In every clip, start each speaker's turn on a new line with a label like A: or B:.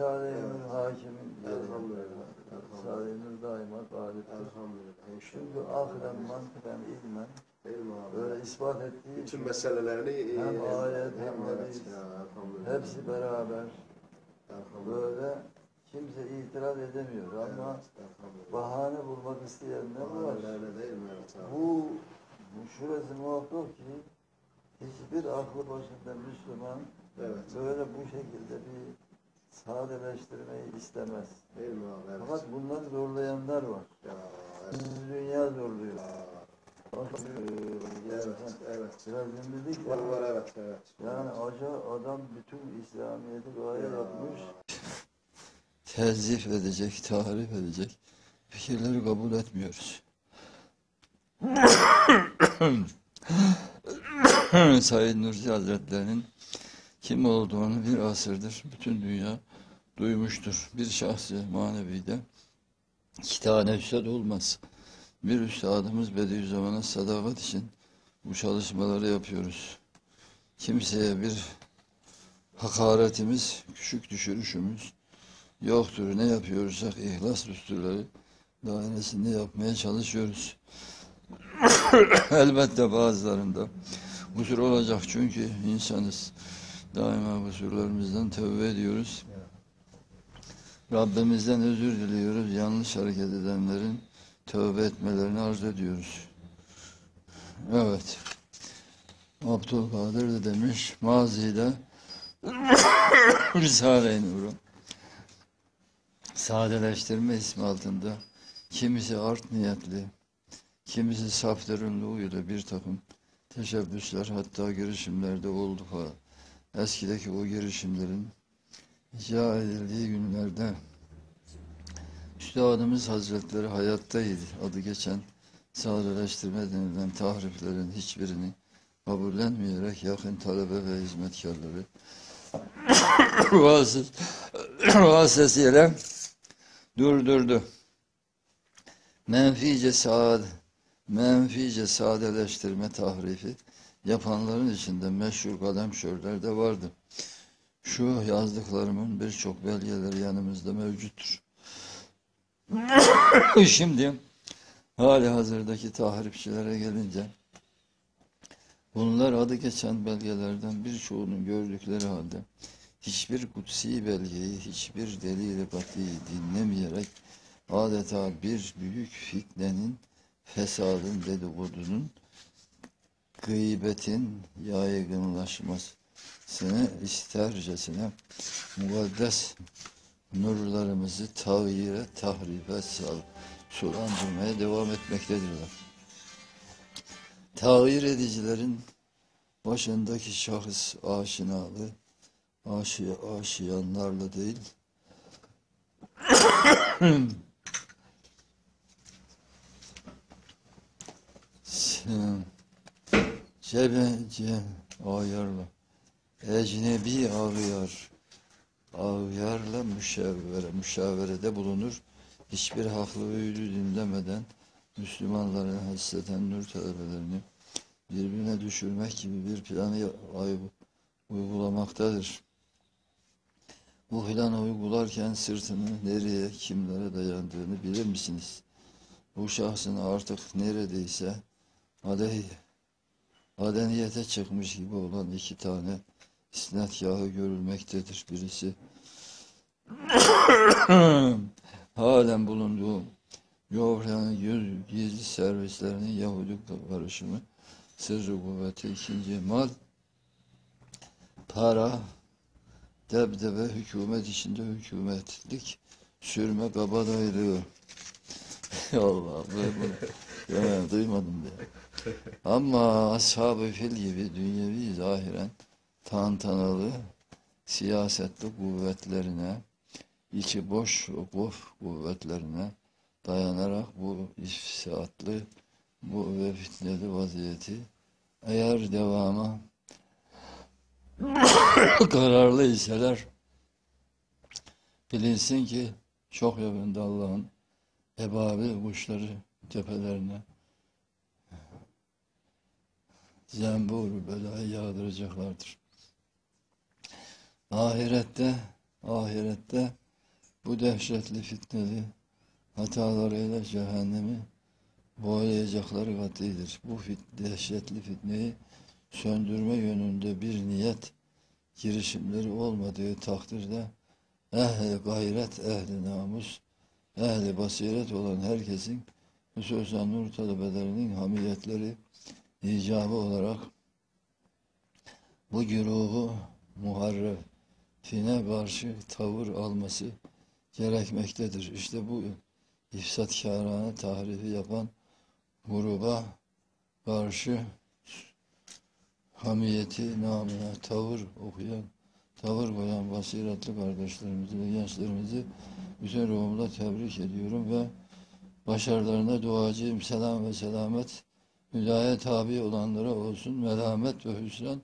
A: Nur hakimin.
B: Elhamdülillah.
A: Nur daima galiptir.
B: Elhamdülillah.
A: Çünkü aklen, mantıken, ilmen böyle ispat ettiği
B: Bütün
A: için
B: meselelerini
A: Hem
B: e,
A: ayet, hem hadis, hepsi beraber böyle kimse itiraz edemiyor ama bahane bulmak isteyenler var. Bu şurası muhakkak ki hiçbir aklı başında Müslüman
B: Evet.
A: böyle bu şekilde bir sadeleştirmeyi istemez.
B: Abi? Evet.
A: Fakat bunları zorlayanlar var.
B: Ya, evet.
A: Dünya zorluyor.
B: Evet, evet.
A: Biraz dinledik
B: Var var evet evet.
A: Yani acı adam bütün İslamiyet'i gaye
B: Ya.
A: yapmış. Tezif edecek, tahrif edecek fikirleri kabul etmiyoruz. Said Nursi Hazretleri'nin kim olduğunu bir asırdır bütün dünya duymuştur. Bir şahsı manevide iki tane üstad olmaz. Bir üstadımız Bediüzzaman'a sadakat için bu çalışmaları yapıyoruz. Kimseye bir hakaretimiz, küçük düşürüşümüz yoktur. Ne yapıyorsak ihlas düsturları dairesinde yapmaya çalışıyoruz. Elbette bazılarında kusur olacak çünkü insanız. Daima kusurlarımızdan tövbe ediyoruz. Rabbimizden özür diliyoruz. Yanlış hareket edenlerin tövbe etmelerini arz ediyoruz. Evet. Abdülkadir de demiş mazide Risale-i Nur'u sadeleştirme ismi altında kimisi art niyetli, kimisi saf derinliğiyle bir takım teşebbüsler hatta girişimlerde oldu falan. Eskideki o girişimlerin icra edildiği günlerde Üstadımız Hazretleri hayattaydı. Adı geçen sadeleştirme denilen tahriflerin hiçbirini kabullenmeyerek yakın talebe ve hizmetkarları vasıtasıyla durdurdu. Menfice saad, menfice sadeleştirme tahrifi yapanların içinde meşhur kalemşörler de vardı. Şu yazdıklarımın birçok belgeleri yanımızda mevcuttur. Şimdi hali hazırdaki tahripçilere gelince bunlar adı geçen belgelerden birçoğunu gördükleri halde hiçbir kutsi belgeyi, hiçbir delil-i dinlemeyerek adeta bir büyük fitnenin, fesadın, dedikodunun, gıybetin yaygınlaşmasını istercesine mukaddes nurlarımızı tağyire, tahrife sal, sulandırmaya devam etmektedirler. Tağyir edicilerin başındaki şahıs aşinalı, aşı, aşiyanlarla değil, sen cebece ayarla, ecnebi ağıyar, ağıyarla müşavere, müşaverede bulunur. Hiçbir haklı öğüdü dinlemeden Müslümanların hasreten nur talebelerini birbirine düşürmek gibi bir planı uygulamaktadır. Bu planı uygularken sırtını nereye, kimlere dayandığını bilir misiniz? Bu şahsın artık neredeyse adey, adeniyete çıkmış gibi olan iki tane isnatgahı görülmektedir. Birisi halen bulunduğu Yovran'ın yüz- gizli servislerinin Yahudi karışımı sırrı kuvveti ikinci mal para debdebe hükümet içinde hükümetlik sürme kabadayılığı Allah ya, duymadım diye. Ama ashab-ı fil gibi dünyevi zahiren tantanalı siyasetli kuvvetlerine içi boş kuf kuvvetlerine dayanarak bu ifsatlı bu ve fitneli vaziyeti eğer devama kararlı iseler bilinsin ki çok yakında Allah'ın ebabil kuşları tepelerine zembur belayı yağdıracaklardır. Ahirette ahirette bu dehşetli fitneli hatalarıyla cehennemi boğulayacakları katidir. Bu fit, dehşetli fitneyi söndürme yönünde bir niyet girişimleri olmadığı takdirde ehli gayret, ehli namus, ehli basiret olan herkesin hususen nur talebelerinin hamiyetleri icabı olarak bu güruhu muharrefine karşı tavır alması gerekmektedir. İşte bu ifsatkârane tahrifi yapan gruba karşı hamiyeti namına tavır okuyan, tavır koyan basiretli kardeşlerimizi ve gençlerimizi bütün ruhumla tebrik ediyorum ve başarılarına duacıyım. Selam ve selamet hüdaya tabi olanlara olsun. Melamet ve hüsran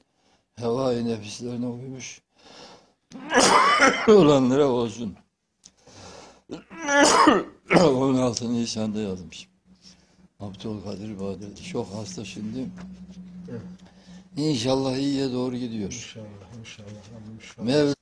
A: hevai nefislerine uymuş olanlara olsun. 16 Nisan'da yazmış. Abdülkadir Badel çok hasta şimdi.
B: Evet.
A: İnşallah iyiye doğru gidiyor.
B: İnşallah, inşallah, inşallah.
A: Mevla